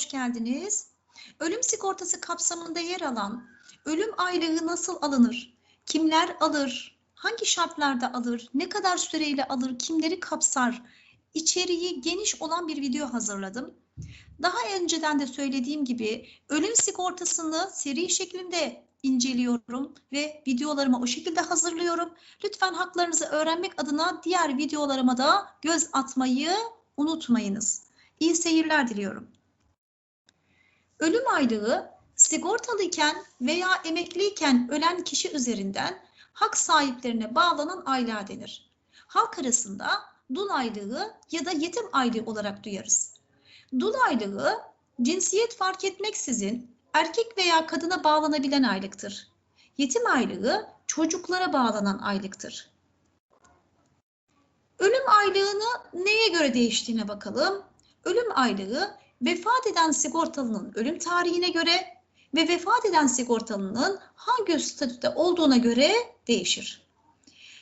hoş geldiniz. Ölüm sigortası kapsamında yer alan ölüm aylığı nasıl alınır? Kimler alır? Hangi şartlarda alır? Ne kadar süreyle alır? Kimleri kapsar? İçeriği geniş olan bir video hazırladım. Daha önceden de söylediğim gibi ölüm sigortasını seri şeklinde inceliyorum ve videolarımı o şekilde hazırlıyorum. Lütfen haklarınızı öğrenmek adına diğer videolarıma da göz atmayı unutmayınız. İyi seyirler diliyorum. Ölüm aylığı sigortalıyken veya emekliyken ölen kişi üzerinden hak sahiplerine bağlanan aylığa denir. Halk arasında dul aylığı ya da yetim aylığı olarak duyarız. Dul aylığı cinsiyet fark etmeksizin erkek veya kadına bağlanabilen aylıktır. Yetim aylığı çocuklara bağlanan aylıktır. Ölüm aylığını neye göre değiştiğine bakalım. Ölüm aylığı vefat eden sigortalının ölüm tarihine göre ve vefat eden sigortalının hangi statüde olduğuna göre değişir.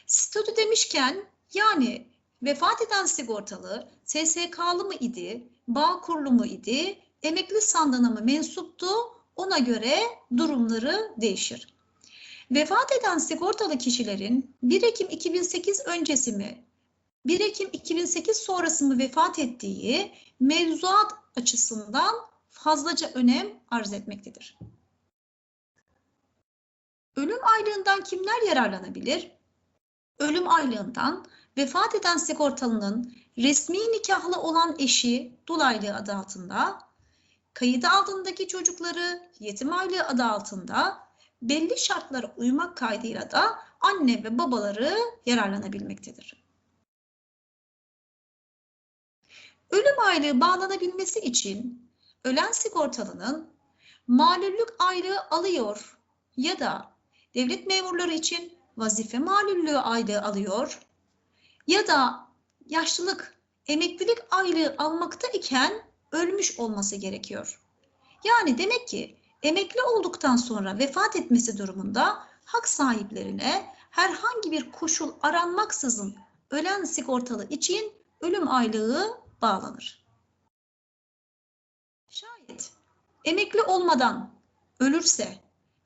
Statü demişken yani vefat eden sigortalı SSK'lı mı idi, bağ kurulu mu idi, emekli sandığına mı mensuptu ona göre durumları değişir. Vefat eden sigortalı kişilerin 1 Ekim 2008 öncesi mi, 1 Ekim 2008 sonrası mı vefat ettiği mevzuat açısından fazlaca önem arz etmektedir. Ölüm aylığından kimler yararlanabilir? Ölüm aylığından vefat eden sigortalının resmi nikahlı olan eşi dul aylığı adı altında, kayıt altındaki çocukları yetim aylığı adı altında, belli şartlara uymak kaydıyla da anne ve babaları yararlanabilmektedir. Ölüm aylığı bağlanabilmesi için ölen sigortalının malullük aylığı alıyor ya da devlet memurları için vazife malullüğü aylığı alıyor ya da yaşlılık, emeklilik aylığı almakta iken ölmüş olması gerekiyor. Yani demek ki emekli olduktan sonra vefat etmesi durumunda hak sahiplerine herhangi bir koşul aranmaksızın ölen sigortalı için ölüm aylığı bağlanır. Şayet emekli olmadan ölürse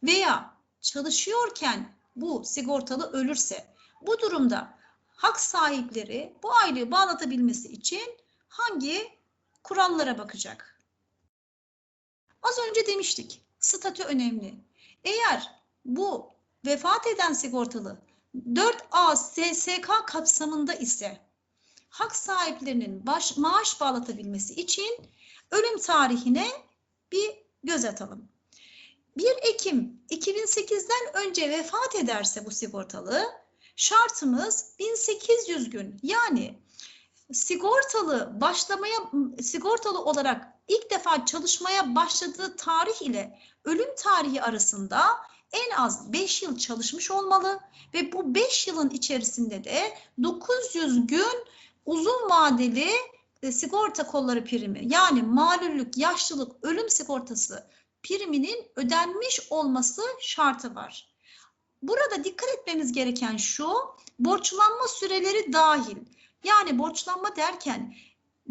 veya çalışıyorken bu sigortalı ölürse bu durumda hak sahipleri bu aylığı bağlatabilmesi için hangi kurallara bakacak? Az önce demiştik statü önemli. Eğer bu vefat eden sigortalı 4A SSK kapsamında ise hak sahiplerinin baş, maaş bağlatabilmesi için ölüm tarihine bir göz atalım. 1 Ekim 2008'den önce vefat ederse bu sigortalı şartımız 1800 gün yani sigortalı başlamaya sigortalı olarak ilk defa çalışmaya başladığı tarih ile ölüm tarihi arasında en az 5 yıl çalışmış olmalı ve bu 5 yılın içerisinde de 900 gün uzun vadeli e, sigorta kolları primi yani malüllük, yaşlılık, ölüm sigortası priminin ödenmiş olması şartı var. Burada dikkat etmemiz gereken şu, borçlanma süreleri dahil. Yani borçlanma derken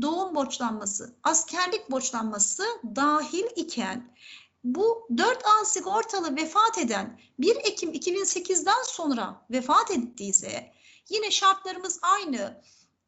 doğum borçlanması, askerlik borçlanması dahil iken bu 4A sigortalı vefat eden 1 Ekim 2008'den sonra vefat ettiyse yine şartlarımız aynı.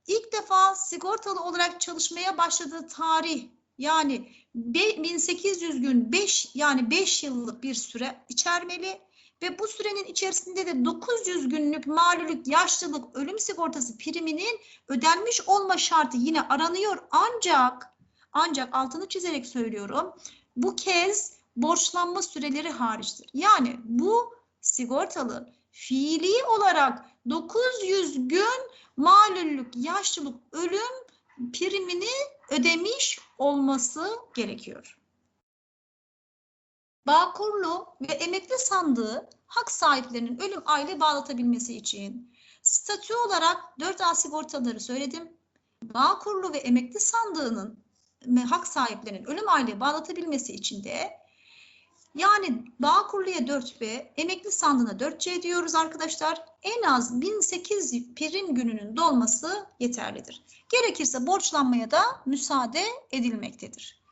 İlk defa sigortalı olarak çalışmaya başladığı tarih yani 1800 gün 5 yani 5 yıllık bir süre içermeli ve bu sürenin içerisinde de 900 günlük malulük, yaşlılık, ölüm sigortası priminin ödenmiş olma şartı yine aranıyor ancak ancak altını çizerek söylüyorum. Bu kez borçlanma süreleri hariçtir. Yani bu sigortalı fiili olarak 900 gün malullük, yaşlılık, ölüm primini ödemiş olması gerekiyor. Bağkurlu ve emekli sandığı hak sahiplerinin ölüm aylığı bağlatabilmesi için statü olarak 4A sigortaları söyledim. Bağkurlu ve emekli sandığının hak sahiplerinin ölüm aylığı bağlatabilmesi için de yani Bağkurlu'ya 4B, emekli sandığına 4C diyoruz arkadaşlar. En az 1008 prim gününün dolması yeterlidir. Gerekirse borçlanmaya da müsaade edilmektedir.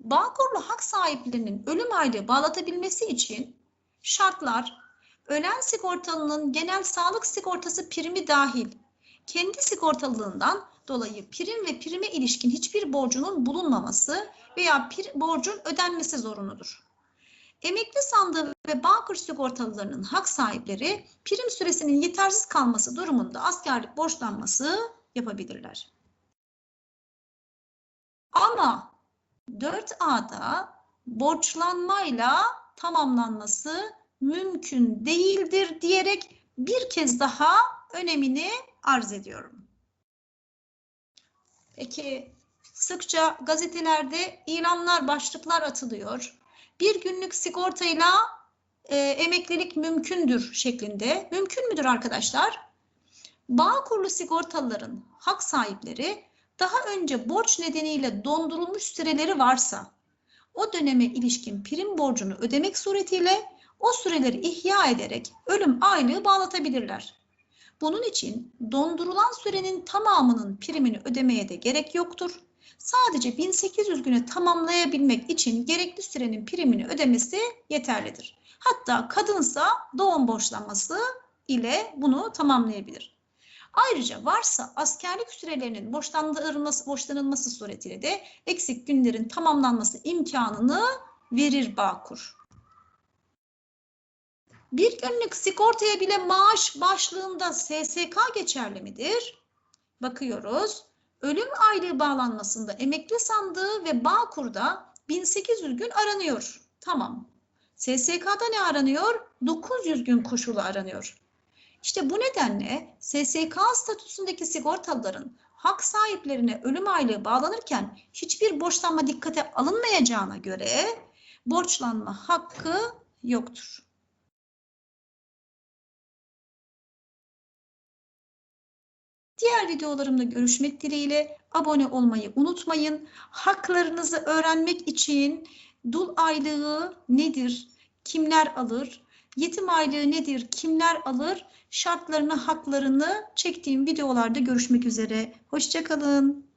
Bağkurlu hak sahiplerinin ölüm aylığı bağlatabilmesi için şartlar ölen sigortalının genel sağlık sigortası primi dahil kendi sigortalılığından dolayı prim ve prime ilişkin hiçbir borcunun bulunmaması veya pir, borcun ödenmesi zorunludur. Emekli sandığı ve Bağkur sigortalılarının hak sahipleri prim süresinin yetersiz kalması durumunda askerlik borçlanması yapabilirler. Ama 4A'da borçlanmayla tamamlanması mümkün değildir diyerek bir kez daha önemini arz ediyorum. Peki sıkça gazetelerde ilanlar, başlıklar atılıyor. Bir günlük sigortayla e, emeklilik mümkündür şeklinde. Mümkün müdür arkadaşlar? Bağkurlu sigortalıların hak sahipleri daha önce borç nedeniyle dondurulmuş süreleri varsa o döneme ilişkin prim borcunu ödemek suretiyle o süreleri ihya ederek ölüm aylığı bağlatabilirler. Bunun için dondurulan sürenin tamamının primini ödemeye de gerek yoktur. Sadece 1800 günü tamamlayabilmek için gerekli sürenin primini ödemesi yeterlidir. Hatta kadınsa doğum borçlanması ile bunu tamamlayabilir. Ayrıca varsa askerlik sürelerinin borçlandırılması, borçlanılması suretiyle de eksik günlerin tamamlanması imkanını verir Bağkur. Bir günlük sigortaya bile maaş başlığında SSK geçerli midir? Bakıyoruz. Ölüm aylığı bağlanmasında emekli sandığı ve Bağkur'da 1800 gün aranıyor. Tamam. SSK'da ne aranıyor? 900 gün koşulu aranıyor. İşte bu nedenle SSK statüsündeki sigortalıların hak sahiplerine ölüm aylığı bağlanırken hiçbir borçlanma dikkate alınmayacağına göre borçlanma hakkı yoktur. Diğer videolarımda görüşmek dileğiyle abone olmayı unutmayın. Haklarınızı öğrenmek için dul aylığı nedir, kimler alır, yetim aylığı nedir, kimler alır, şartlarını, haklarını çektiğim videolarda görüşmek üzere. Hoşçakalın.